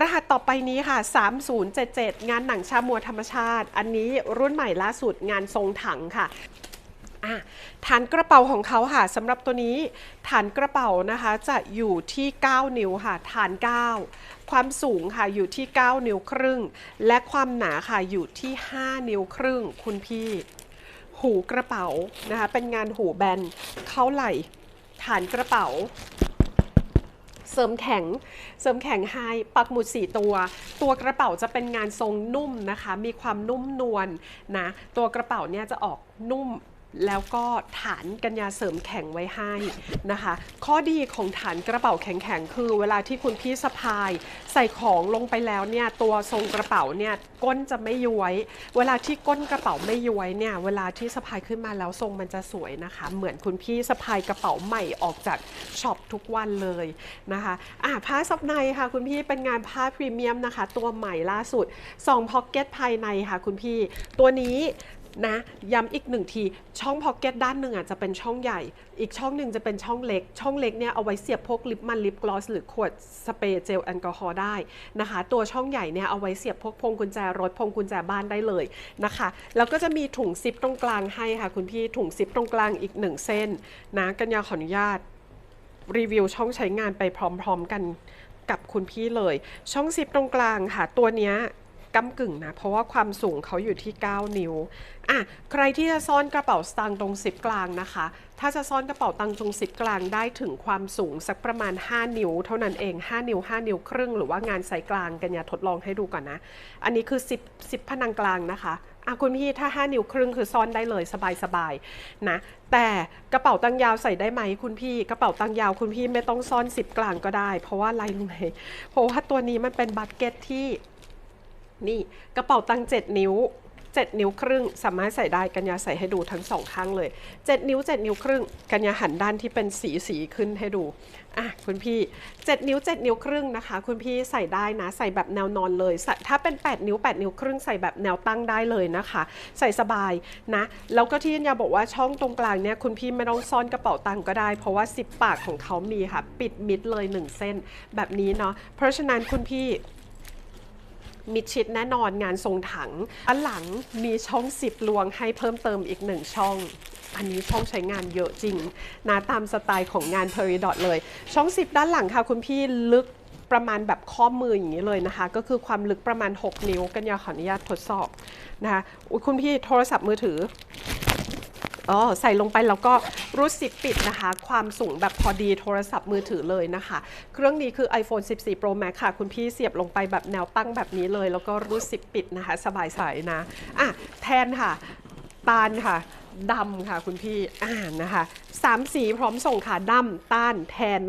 รหัสต่อไปนี้ค่ะ 3077 งานหนังชามัวธรรมชาติ อันนี้รุ่นใหม่ล่าสุดงานทรงถังค่ะฐานกระเป๋าของเขาค่ะสำหรับตัวนี้ฐานกระเป๋านะคะจะอยู่ที่ 9 นิ้วค่ะฐาน 9 ความสูงค่ะอยู่ที่ 9 นิ้วครึ่ง และความหนาค่ะอยู่ที่ 5 นิ้วครึ่ง คุณพี่ หูกระเป๋านะคะเป็นงานหูแบนเข้าไหล่ฐานกระเป๋า เสริมแข็ง เสริมแข็งไฮปักหมุด 4 ตัว ตัวกระเป๋าจะเป็นงานทรงนุ่มนะคะ มีความนุ่มนวลนะตัวกระเป๋าเนี่ยจะออกนุ่ม แล้วก็ฐานกันยาเสริมแข็งไว้ให้นะคะ ข้อดีของฐานกระเป๋าแข็งๆ คือเวลาที่คุณพี่สะพาย ใส่ของลงไปแล้วเนี่ยตัวทรงกระเป๋าเนี่ยก้นจะไม่ย้วย เวลาที่ก้นกระเป๋าไม่ย้วยเนี่ยเวลาที่สะพายขึ้นมาแล้วทรงมันจะสวยนะคะ เหมือนคุณพี่สะพายกระเป๋าใหม่ออกจากช็อปทุกวันเลยนะคะอะผ้าซับในค่ะคุณพี่เป็นงานผ้าพรีเมียมนะคะ ตัวใหม่ล่าสุด2พ็อกเก็ตภายในค่ะคุณพี่ตัวนี้ นะ ย้ำอีกหนึ่งที ช่องพ็อกเก็ตด้านหนึ่งอะจะเป็นช่องใหญ่ อีกช่องหนึ่งจะเป็นช่องเล็ก ช่องเล็กเนี่ยเอาไว้เสียบพวกลิปมันลิปกลอสหรือขวดสเปรย์เจลแอลกอฮอล์ได้นะคะ ตัวช่องใหญ่เนี่ยเอาไว้เสียบพวกพวงกุญแจรถพวงกุญแจบ้านได้เลยนะคะ แล้วก็จะมีถุงซิปตรงกลางให้ค่ะคุณพี่ ถุงซิปตรงกลางอีกหนึ่งเส้นนะกัญญาขออนุญาตรีวิวช่องใช้งานไปพร้อม ๆ กันกับคุณพี่เลย ช่องซิปตรงกลางค่ะตัวเนี้ย ก้ากึ่งนะ เพราะว่าความสูงเขาอยู่ที่ 9 นิ้วอะใครที่จะซ่อนกระเป๋าสตางค์ตรงซิปกลางนะคะ ถ้าจะซ่อนกระเป๋าตังค์ตรงซิปกลางได้ถึงความสูงสักประมาณ 5 นิ้ว เท่านั้นเอง 5 นิ้ว 5 นิ้วครึ่ง หรือว่างานไซส์กลางกันอย่าทดลองให้ดูก่อนนะ อันนี้คือซิปซิปพนังกลางนะคะอะคุณพี่ถ้า 5 นิ้วครึ่งคือซ่อนได้เลยสบายๆนะแต่กระเป๋าตังยาวใส่ได้ไหมคุณพี่ กระเป๋าตังยาวคุณพี่ไม่ต้องซ่อนซิปกลางก็ได้ เพราะว่าอะไรรู้ไหมเพราะว่าตัวนี้มันเป็นบัตเก็ตที่ นี่กระเป๋าตังค์7นิ้ว 7 นิ้วครึ่ง สามารถใส่ได้กัญญาใส่ให้ดูทั้งสองข้างเลย 7 นิ้ว 7 นิ้วครึ่งกัญญาหันด้านที่เป็นสีสีขึ้นให้ดูอะคุณพี่ 7 นิ้ว 7 นิ้วครึ่งนะคะ คุณพี่ใส่ได้นะ ใส่แบบแนวนอนเลย ถ้าเป็น 8 นิ้ว 8 นิ้วครึ่งใส่แบบแนวตั้งได้เลยนะคะ ใส่สบายนะ แล้วก็ที่กัญญาบอกว่าช่องตรงกลางเนี่ยคุณพี่ไม่ต้องซ่อนกระเป๋าตังก็ได้ เพราะว่าซิปปากของเขามีค่ะ ปิดมิดเลยหนึ่งเส้นแบบนี้เนาะเพราะฉะนั้นคุณพี่ มิดชิดแน่นอนงานทรงถัง อันหลังมีช่องสิบลวงให้เพิ่มเติมอีกหนึ่งช่องอันนี้ช่องใช้งานเยอะจริงนะตามสไตล์ของงานเพอริดอทเลย ช่องสิบด้านหลังค่ะ คุณพี่ลึกประมาณแบบข้อมืออย่างนี้เลยนะคะ ก็คือความลึกประมาณ 6 นิ้วกันยาขออนุญาตทดสอบนะคะคุณพี่โทรศัพท์มือถือ อ๋อใส่ลงไปแล้วก็รูดซิปปิดนะคะ ความสูงแบบพอดีโทรศัพท์มือถือเลยนะคะ เครื่องนี้คือ iPhone 14 Pro Max ค่ะ คุณพี่เสียบลงไปแบบแนวตั้งแบบนี้เลย แล้วก็รูดซิปปิดนะคะ สบายใสนะอะแทนค่ะ ตาลค่ะดำค่ะคุณพี่อ่านะคะสามสีพร้อมส่งค่ะดำต้านแทน